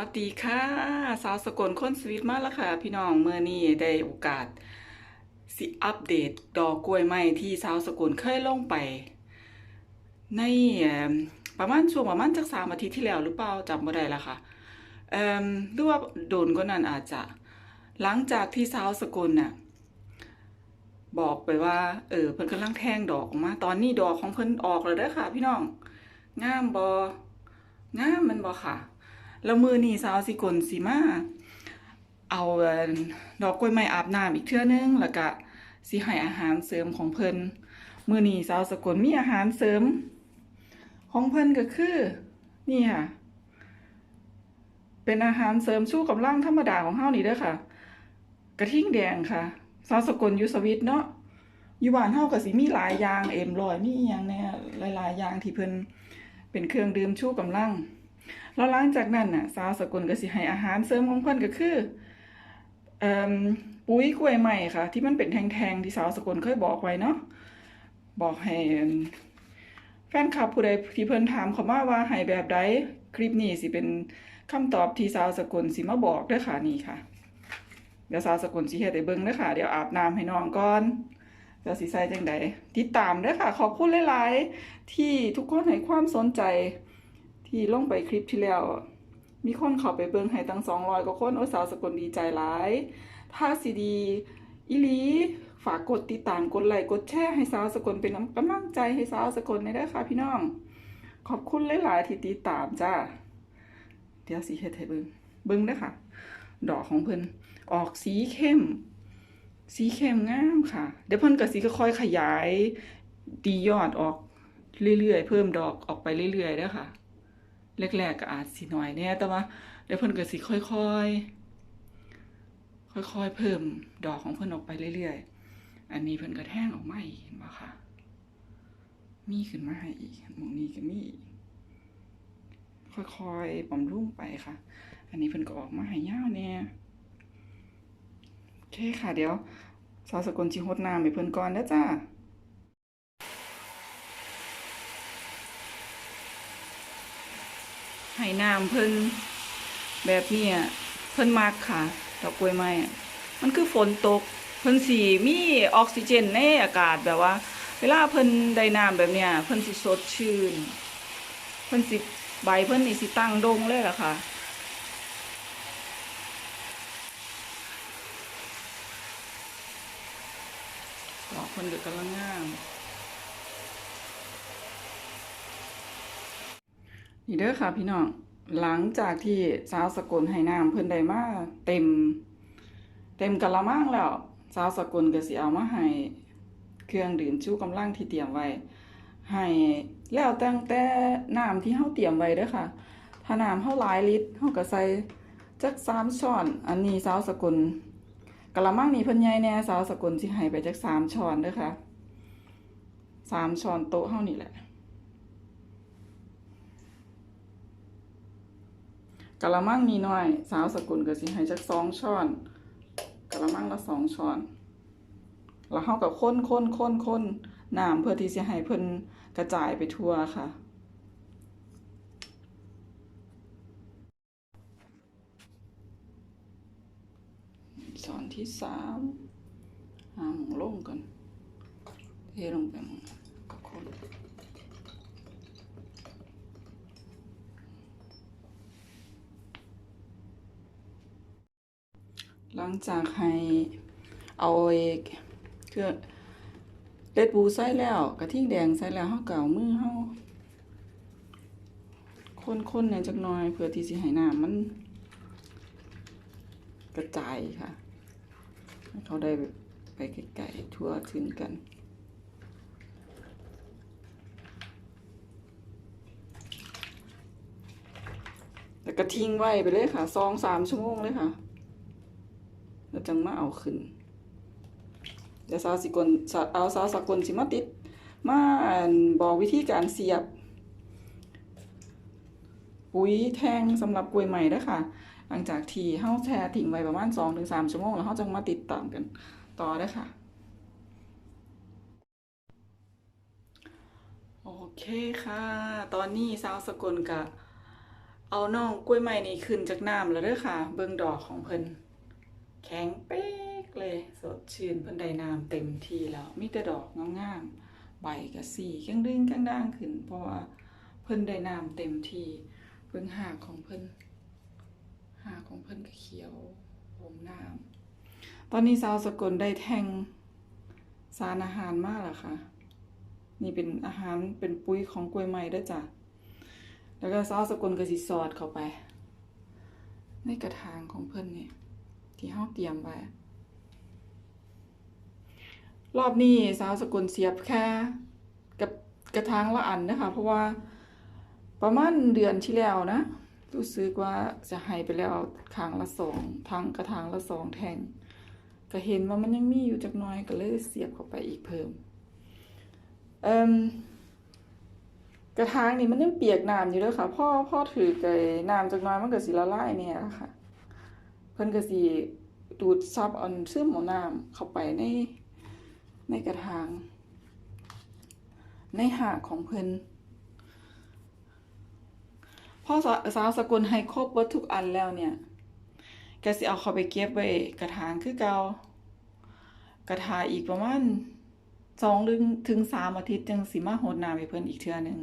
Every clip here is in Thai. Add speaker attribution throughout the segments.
Speaker 1: วัสดีค่ะ สาวสกลค้นสวิตมาแล้วค่ะ พี่น้องเมื่อนี้ได้โอกาส สิอัปเดตดอกกล้วยไม้ที่สาวสกลเคยลงไป ในประมาณช่วงประมาณจักสามอาทิตย์ที่แล้วหรือเปล่าจำไม่ได้ละค่ะหรือว่าโดนก็นั้นอาจจะ หลังจากที่สาวสกลน่ะบอกไปว่า เออเพิ่นกำลังแทงดอกออกมา ตอนนี้ดอกของเพิ่นออกแล้วเด้อค่ะ พี่น้องงามบ่งามมันบ่ค่ะ แล้วมือนี้สาวสิกลสิมาเอาดอกกล้วยไม้อาบน้ำอีกเทื่อนึงแล้วก็สิให้อาหารเสริมของเพิ่นมือนี้สาวสกลมีอาหารเสริม ของเพิ่นก็คือ นี่ค่ะ เป็นอาหารเสริมชูกำลังธรรมดาของเฮานี่เด้อค่ะ กระทิ่งแดงค่ะสาวสกลยูสวิตเนาะอยู่บ้านเฮาก็สิมีหลายอย่างเอ็มลอยมีอีหยังแหน่หลายๆอย่างที่เพิ่นเป็นเครื่องดื่มชูกำลัง แล้วหลังจากนั้นน่ะสาวสกลก็สิให้อาหารเสริมของเพิ่นก็คืออปุ๋ยกล้วยไม้ค่ะ ที่มันเป็นแทงๆที่สาวสกลเคยบอกไว้เนาะบอกให้แฟนคลับผู้ใดที่เพิ่นถามเขามาว่าให้แบบใดคลิปนี้สิเป็นคำตอบที่สาวสกลสิมาบอกด้อค่ะนี่ค่ะเดี๋ยวสาวสกลสิเฮ็ดให้เบิ่งเด้อค่ะ เดี๋ยวอาบน้ำให้น้องก่อนเดี๋ยวสิใส่จังใดติดตามด้อค่ะ ขอบคุณหลาย ๆ ที่ทุกคนให้ความสนใจ ที่ลงไปคลิปที่แล้ว มีคนเข้าไปเบิ่งให้ตั้ง200กว่าคนโอ้สาวสกลดีใจหลาย ถ้าสิดีอีหลีฝากกดติดตามกดไลค์กดแชร์ให้สาวสกลเป็นกำลังใจให้สาวสกลในเด้ค่ะพี่น้อง ขอบคุณหลายๆที่ติดตามจ้าเดี๋ยวสิเฮ็ดให้เบิ่งเบิ่งเด้ค่ะดอกของเพิ่นออกสีเข้ม สีเข้มงามค่ะ เดี๋ยวเพิ่นก็สิค่อยๆขยายดียอดออกเรื่อยๆ เพิ่มดอกออกไปเรื่อยๆเด้ค่ะ แรกๆก็อาจสิน้อยแน่แต่ว่าเดี๋ยวเพิ่นก็สิค่อยๆ ค่อยๆ เพิ่มดอกของเพิ่นออกไปเรื่อยๆ อันนี้เพิ่นก็แท่งออกมาอีกเห็นบ่ค่ะมีขึ้นมาให้อีกมองนี้ก็มีอีกค่อยๆบำรุงไปค่ะ อันนี้เพิ่นก็ออกมาให้ยาวแน่โอเคค่ะเดี๋ยวสาวสกลสิรดน้ำให้เพิ่นก่อนเด้อจ้า ให้น้ำเพิ่นแบบนี้อะเพิ่นมักค่ะดอกกล้วยไม้อะมันคือฝนตกเพิ่นสิมีออกซิเจนในอากาศแบบว่า เวลาเพิ่นได้น้ำแบบเนี้ยเพิ่นสิสดชื่น เพิ่นสิใบเพิ่นนี่สิตั้งดงเลยล่ะค่ะดอกเพิ่นก็กำลังงาม นี่เด้อค่ะพี่น้อง หลังจากที่สาวสกลให้น้ำเพิ่นได้มาเต็ม เต็มกะละมังแล้ว สาวสกลก็สิเอามาให้เครื่องดื่มชูกำลังที่เตรียมไว้ ให้แล้วตั้งแต่น้ำที่เฮาเตรียมไว้เด้อค่ะ ถ้าน้ำเฮาหลายลิตรเฮาก็ใส่จัก3ช้อน อันนี้สาวสกลกะละมังนี่เพิ่นใหญ่แน่สาวสกลสิให้ไปจัก3ช้อนเด้อค่ะ3ช้อนโต๊ะเฮานี่แหละ กะละมังนี่น้อย สาวสกุลก็สิให้จักสองช้อนกะละมังละสองช้อนแล้วเฮาก็คนค้นค้นค้นน้ำเพื่อที่จะให้เพิ่นกระจายไปทั่วค่ะ สอนที่สามหาหมองลงก่อนเทลงไปหมองก็คน ห ลังจากให้เอาไอ้เครื่องเล็ดบูใส่แล้วกระทิ่งแดงใส่แล้วเฮาก็เอามือเฮาคนๆเนี่ยจักหน่อยเพื่อที่สิให้น้ำมัน กระจายค่ะเขาได้ไปไกลๆทั่วถึงกันแล้วก็ทิ้งไว้ไปเลยค่ะสองสามชั่วโมงเลยค่ะ แล้วจังมาเอาขึ้นเดี๋ยวสาวสกลสาวเอาสาวสกลสิมาติด มาบอกวิธีการเสียบ ปุ๋ยแทงสำหรับกล้วยใหม่แล้วค่ะ หลังจากที่เฮาแช่ทิ้งไว้ประมาณ2-3ชั่วโมงแล้วเฮาจังมาติดตามกันต่อด้อค่ะโอเคค่ะ ตอนนี้สาวสกลกะเอาน้องกล้วยไม้นี่ขึ้นจากน้ำแล้วเด้อค่ะ เบิ่งดอกของเพิ่น แข็งเป๊กเลย สดชื่นเพิ่นได้น้ำเต็มที่แล้วมีแต่ดอกงามๆใบก็สีแข็งดึงแข็งด่างขึ้น เพราะว่าเพิ่นได้น้ำเต็มที่เบิ่งหากของเพิ่นหากของเพิ่นก็เขียวโอมน้ำตอนนี้สาวสกลได้แทงสารอาหารมากล้วค่ะ นี่เป็นอาหารเป็นปุ๋ยของกล้วยไม้ด้อจ้ะแล้วก็ซอสสกุลก็สิสอดเข้าไป ในกระถางของเพิ่นเนี่ย ที่เฮาเตรียมไว้รอบนี้สาวสกุลเสียบแค่กับกระถางละอันนะคะ เพราะว่าประมาณเดือนที่แล้วนะ รู้สึกว่าจะให้ไปแล้วครั้งละสองทางกระถางละสองแทงก็เห็นว่ามันยังมีอยู่จักน้อยก็เลยเสียบเข้าไปอีกเพิ่มเอิ่มกระถางนี่มันยังเปียกน้ำอยู่เด้อค่ะพ่อพ่อถือไก่น้ำจากน้อยมันก็สิละลายเนี่ยค่ะ เพิ่นก็สิดูดซับเอาซึมเอาน้ำเข้าไปในในกระถาง ในหากของเพิ่นพ่อสาวสกุลให้ครบเบิดทุกอันแล้วเนี่ยก็สิเอาเขาไปเก็บไว้กระถางคือเกากระถาอีกประมาณสองถึงถึงสามอาทิตย์จังสิมาโหดน้ำให้เพิ่นอีกเทื่อหนึ่ง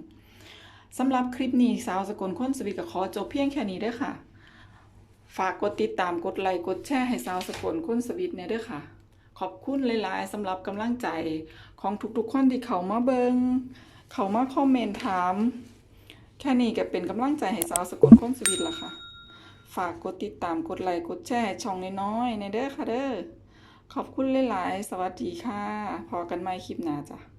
Speaker 1: สำหรับคลิปนี้สาวสกลคนสวีก็ขอจบเพียงแค่นี้เด้อค่ะ ฝากกดติดตามกดไลค์กดแชร์ให้สาวสกลคนสวีเนี่ยด้อค่ะ ขอบคุณหลายๆสำหรับกำลังใจของทุกๆคนที่เข้ามาเบิงเข้ามาคอมเมนต์ถาม แค่นี้ก็เป็นกำลังใจให้สาวสกลคนสวีละค่ะ ฝากกดติดตามกดไลค์กดแชร์ช่องน้อยๆในเด้อค่ะเด้อขอบคุณหลายๆ สวัสดีค่ะ พอกันใหม่คลิปหน้าจ้ะ